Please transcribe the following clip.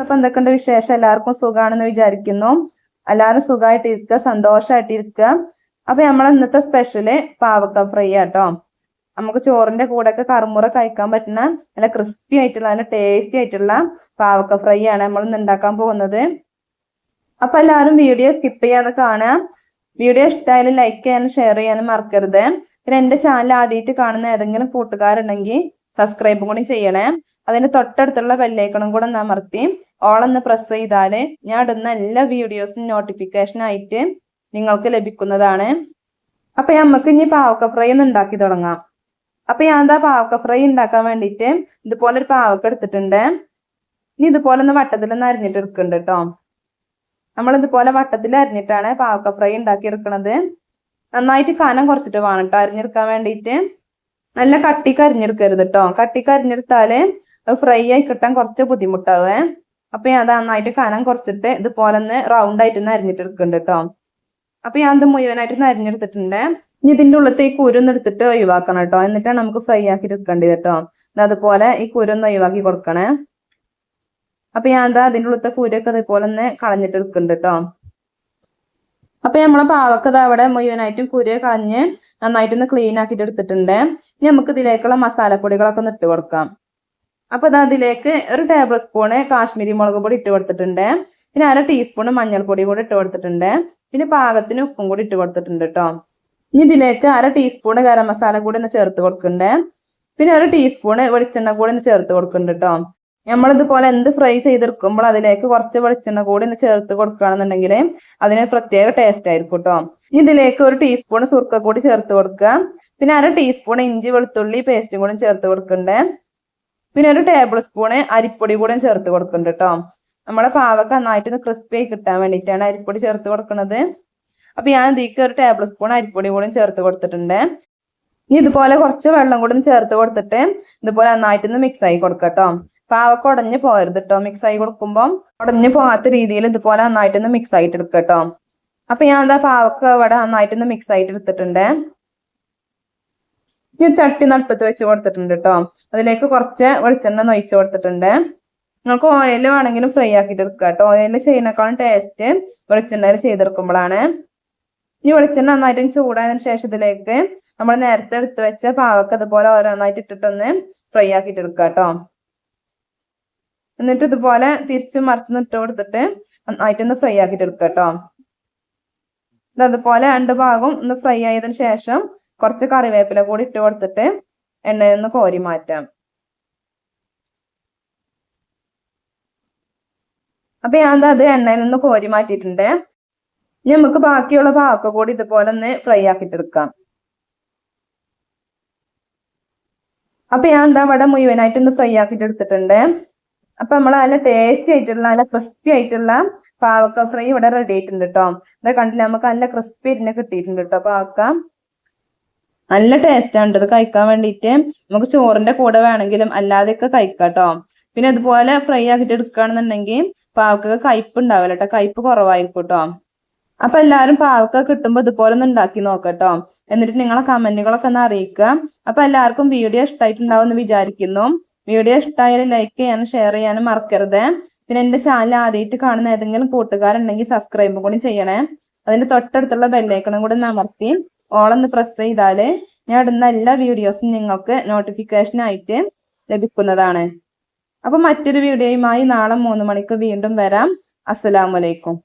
അപ്പൊ എന്തൊക്കെയുണ്ട് വിശേഷം? എല്ലാവർക്കും സുഖമാണെന്ന് വിചാരിക്കുന്നു. എല്ലാവരും സുഖമായിട്ടിരിക്കുക സന്തോഷമായിട്ടിരിക്കുക അപ്പൊ നമ്മളെ ഇന്നത്തെ സ്പെഷ്യൽ പാവക്ക ഫ്രൈ ആട്ടോ. നമുക്ക് ചോറിന്റെ കൂടെ ഒക്കെ കറുമുറ കഴിക്കാൻ പറ്റുന്ന നല്ല ക്രിസ്പി ആയിട്ടുള്ള നല്ല ടേസ്റ്റി ആയിട്ടുള്ള പാവക്ക ഫ്രൈ ആണ് നമ്മൾ ഇന്ന് ഉണ്ടാക്കാൻ പോകുന്നത്. അപ്പൊ എല്ലാവരും വീഡിയോ സ്കിപ്പ് ചെയ്യാതെ കാണുക. വീഡിയോ ഇഷ്ടമായാലും ലൈക്ക് ചെയ്യാനും ഷെയർ ചെയ്യാനും മറക്കരുത്. പിന്നെ എന്റെ ചാനൽ ആദ്യമായിട്ട് കാണുന്ന ഏതെങ്കിലും കൂട്ടുകാരുണ്ടെങ്കിൽ സബ്സ്ക്രൈബും കൂടി ചെയ്യണേ. അതിന്റെ തൊട്ടടുത്തുള്ള ബെല്ലൈക്കണും കൂടെ നമർത്തി ഓളൊന്ന് പ്രസ് ചെയ്താൽ ഞാൻ ഇടുന്ന എല്ലാ വീഡിയോസും നോട്ടിഫിക്കേഷൻ ആയിട്ട് നിങ്ങൾക്ക് ലഭിക്കുന്നതാണ്. അപ്പൊ നമുക്ക് ഇനി പാവക്ക ഫ്രൈ ഒന്ന് ഉണ്ടാക്കി തുടങ്ങാം. അപ്പൊ ഞാൻ എന്താ പാവക്ക ഫ്രൈ ഉണ്ടാക്കാൻ വേണ്ടിയിട്ട് ഇതുപോലെ ഒരു പാവക്ക എടുത്തിട്ടുണ്ട്. ഇനി ഇതുപോലെ ഒന്ന് വട്ടത്തിൽ ഒന്ന് അരിഞ്ഞിട്ട് എടുക്കുന്നുണ്ട് കേട്ടോ നമ്മൾ ഇതുപോലെ വട്ടത്തിൽ അരിഞ്ഞിട്ടാണ് പാവക്ക ഫ്രൈ ഉണ്ടാക്കി എടുക്കുന്നത് നന്നായിട്ട് കനം കുറച്ചിട്ട് വേണം കേട്ടോ അരിഞ്ഞെടുക്കാൻ വേണ്ടിയിട്ട് നല്ല കട്ടിക്ക് അരിഞ്ഞെടുക്കരുത് കേട്ടോ കട്ടിക്ക് അരിഞ്ഞെടുത്താൽ ഫ്രൈ ആയി കിട്ടാൻ കുറച്ച് ബുദ്ധിമുട്ടാവേ. അപ്പൊ ഞാൻ നന്നായിട്ട് കനം കുറച്ചിട്ട് ഇതുപോലെ ഒന്ന് റൗണ്ട് ആയിട്ട് നരഞ്ഞിട്ട് അരിഞ്ഞിട്ട് എടുക്കുന്നുണ്ട് കേട്ടോ. അപ്പൊ ഞാൻ ഇത് മുഴുവനായിട്ട് നരഞ്ഞെടുത്തിട്ടുണ്ട് ഇനി ഇതിന്റെ ഉള്ളത്തെ ഈ കുരുന്ന് എടുത്തിട്ട് ഒഴിവാക്കണം കേട്ടോ. എന്നിട്ടാണ് നമുക്ക് ഫ്രൈ ആക്കി എടുക്കേണ്ടത് കേട്ടോ. അതുപോലെ ഈ കുരുന്ന് ഒഴിവാക്കി കൊടുക്കണേ. അപ്പൊ ഞാൻ എന്താ അതിന്റെ ഉള്ളത്തെ കുരൊക്കെ ഇതുപോലെ ഒന്ന് കളഞ്ഞിട്ട് എടുക്കുന്നുണ്ട് കേട്ടോ. അപ്പൊ നമ്മളെ പാവക്കത് അവിടെ മുഴുവനായിട്ടും കുര കളഞ്ഞ് നന്നായിട്ടൊന്ന് ക്ലീൻ ആക്കിയിട്ട് എടുത്തിട്ടുണ്ട്. ഇനി നമുക്ക് ഇതിലേക്കുള്ള മസാലപ്പൊടികളൊക്കെ ഒന്ന് ഇട്ട് കൊടുക്കാം. അപ്പൊ അത് അതിലേക്ക് ഒരു ടേബിൾ സ്പൂണ് കാശ്മീരി മുളക് പൊടി ഇട്ട് കൊടുത്തിട്ടുണ്ട്. പിന്നെ അര ടീസ്പൂണ് മഞ്ഞൾപ്പൊടി കൂടി ഇട്ട് കൊടുത്തിട്ടുണ്ട്. പിന്നെ പാകത്തിന് ഉപ്പും കൂടി ഇട്ട് കൊടുത്തിട്ടുണ്ട് കേട്ടോ ഇനി ഇതിലേക്ക് അര ടീസ്പൂണ് ഗരം മസാല കൂടി ഒന്ന് ചേർത്ത് കൊടുക്കുന്നുണ്ട് പിന്നെ ഒരു ടീസ്പൂണ് വെളിച്ചെണ്ണ കൂടി ഒന്ന് ചേർത്ത് കൊടുക്കുന്നുണ്ട് കേട്ടോ നമ്മളിതുപോലെ എന്ത് ഫ്രൈ ചെയ്തെടുക്കുമ്പോൾ അതിലേക്ക് കുറച്ച് വെളിച്ചെണ്ണ കൂടി ഒന്ന് ചേർത്ത് കൊടുക്കുകയാണെന്നുണ്ടെങ്കിൽ അതിന് പ്രത്യേക ടേസ്റ്റ് ആയിരിക്കും കേട്ടോ ഇനി ഇതിലേക്ക് ഒരു ടീസ്പൂൺ സുർക്ക കൂടി ചേർത്ത് കൊടുക്കുക. പിന്നെ അര ടീസ്പൂൺ ഇഞ്ചി വെളുത്തുള്ളി പേസ്റ്റും കൂടി ചേർത്ത് കൊടുക്കുന്നുണ്ട് പിന്നെ ഒരു ടേബിൾ സ്പൂണ് അരിപ്പൊടി കൂടെ ചേർത്ത് കൊടുക്കുന്നുണ്ട് കേട്ടോ നമ്മളെ പാവക്ക നന്നായിട്ട് ഒന്ന് ക്രിസ്പി ആയി കിട്ടാൻ വേണ്ടിയിട്ടാണ് അരിപ്പൊടി ചേർത്ത് കൊടുക്കുന്നത് അപ്പൊ ഞാൻ ഇതിക്ക് ഒരു ടേബിൾ സ്പൂൺ അരിപ്പൊടി കൂടെ ചേർത്ത് കൊടുത്തിട്ടുണ്ട്. ഇനി ഇതുപോലെ കുറച്ച് വെള്ളം കൂടെ ചേർത്ത് കൊടുത്തിട്ട് ഇതുപോലെ നന്നായിട്ടൊന്ന് മിക്സ് ആയി കൊടുക്കട്ടോ പാവക്ക ഉടഞ്ഞു പോകരുത് കേട്ടോ മിക്സ് ആയി കൊടുക്കുമ്പോൾ ഉടഞ്ഞു പോകാത്ത രീതിയിൽ ഇതുപോലെ നന്നായിട്ടൊന്ന് മിക്സ് ആയിട്ട് എടുക്കട്ടോ അപ്പൊ ഞാൻ എന്താ പാവക്ക ഇവിടെ നന്നായിട്ടൊന്ന് മിക്സ് ആയിട്ട് എടുത്തിട്ടുണ്ട്. ഞാൻ ചട്ടി നടുപ്പത്ത് വെച്ച് കൊടുത്തിട്ടുണ്ട് കേട്ടോ അതിലേക്ക് കുറച്ച് വെളിച്ചെണ്ണ നൊയിച്ച് കൊടുത്തിട്ടുണ്ട്. നിങ്ങൾക്ക് ഓയിൽ വേണമെങ്കിലും ഫ്രൈ ആക്കിയിട്ട് എടുക്കുക കേട്ടോ ഓയിൽ ചെയ്യുന്നേക്കാളും ടേസ്റ്റ് വെളിച്ചെണ്ണയിൽ ചെയ്തെടുക്കുമ്പോഴാണ്. ഇനി വെളിച്ചെണ്ണ നന്നായിട്ട് ചൂടായതിനു ശേഷം ഇതിലേക്ക് നമ്മൾ നേരത്തെ എടുത്തു വെച്ച പാവക്ക് അതുപോലെ ഓരോന്നായിട്ട് ഇട്ടിട്ടൊന്ന് ഫ്രൈ ആക്കിയിട്ട് എടുക്കുക കേട്ടോ എന്നിട്ട് ഇതുപോലെ തിരിച്ചും മറിച്ച് ഇട്ട് കൊടുത്തിട്ട് നന്നായിട്ടൊന്ന് ഫ്രൈ ആക്കിയിട്ട് എടുക്കുക കേട്ടോ അതുപോലെ രണ്ട് ഭാഗം ഒന്ന് ഫ്രൈ ആയതിനു ശേഷം കുറച്ച് കറിവേപ്പില കൂടി ഇട്ട് കൊടുത്തിട്ട് എണ്ണയിൽ നിന്ന് കോരി മാറ്റാം. അപ്പൊ ഞാൻ അത് എണ്ണയിൽ നിന്ന് കോരി മാറ്റിയിട്ടുണ്ട്. നമുക്ക് ബാക്കിയുള്ള പാവക്ക കൂടി ഇതുപോലെ ഒന്ന് ഫ്രൈ ആക്കിയിട്ടെടുക്കാം. അപ്പൊ ഞാൻ എന്താ ഇവിടെ മുഴുവനായിട്ട് ഒന്ന് ഫ്രൈ ആക്കിയിട്ട് എടുത്തിട്ടുണ്ട് അപ്പൊ നമ്മൾ നല്ല ടേസ്റ്റി ആയിട്ടുള്ള നല്ല ക്രിസ്പി ആയിട്ടുള്ള പാവക്ക ഫ്രൈ ഇവിടെ റെഡി ആയിട്ടുണ്ട് കേട്ടോ ഇതാ കണ്ടില്ല നമുക്ക് നല്ല ക്രിസ്പി ആയിട്ട് കിട്ടിയിട്ടുണ്ട് കേട്ടോ പാവക്ക. നല്ല ടേസ്റ്റ് ആണ് ഇത് കഴിക്കാൻ വേണ്ടിയിട്ട് നമുക്ക് ചോറിന്റെ കൂടെ വേണമെങ്കിലും അല്ലാതെയൊക്കെ കഴിക്കാം കേട്ടോ പിന്നെ അതുപോലെ ഫ്രൈ ആക്കിയിട്ട് എടുക്കുകയാണെന്നുണ്ടെങ്കിൽ പാവക്കൊക്കെ കയ്പ് ഉണ്ടാവില്ല കേട്ടോ കയ്പ് കുറവായിരിക്കും കേട്ടോ അപ്പൊ എല്ലാവരും പാവക്ക കിട്ടുമ്പോൾ ഇതുപോലെ ഒന്ന് ഉണ്ടാക്കി നോക്കട്ടോ എന്നിട്ട് നിങ്ങളെ കമന്റുകളൊക്കെ ഒന്ന് അറിയിക്കുക. അപ്പൊ എല്ലാവർക്കും വീഡിയോ ഇഷ്ടമായിട്ടുണ്ടാവും എന്ന് വിചാരിക്കുന്നു. വീഡിയോ ഇഷ്ടമായാലും ലൈക്ക് ചെയ്യാനും ഷെയർ ചെയ്യാനും മറക്കരുത്. പിന്നെ എന്റെ ചാനൽ ആദ്യമായിട്ട് കാണുന്ന ഏതെങ്കിലും കൂട്ടുകാരുണ്ടെങ്കിൽ സബ്സ്ക്രൈബും കൂടി ചെയ്യണേ. അതിന്റെ തൊട്ടടുത്തുള്ള ബെല്ലേക്കണം കൂടി ഒന്ന് അമർത്തി. ഓളൊന്ന് പ്രസ് ചെയ്താൽ ഞാൻ ഇടുന്ന എല്ലാ വീഡിയോസും നിങ്ങൾക്ക് നോട്ടിഫിക്കേഷൻ ആയിട്ട് ലഭിക്കുന്നതാണ്. അപ്പോൾ മറ്റൊരു വീഡിയോയുമായി നാളെ മൂന്ന് മണിക്ക് വീണ്ടും വരാം. അസ്സലാമലൈക്കും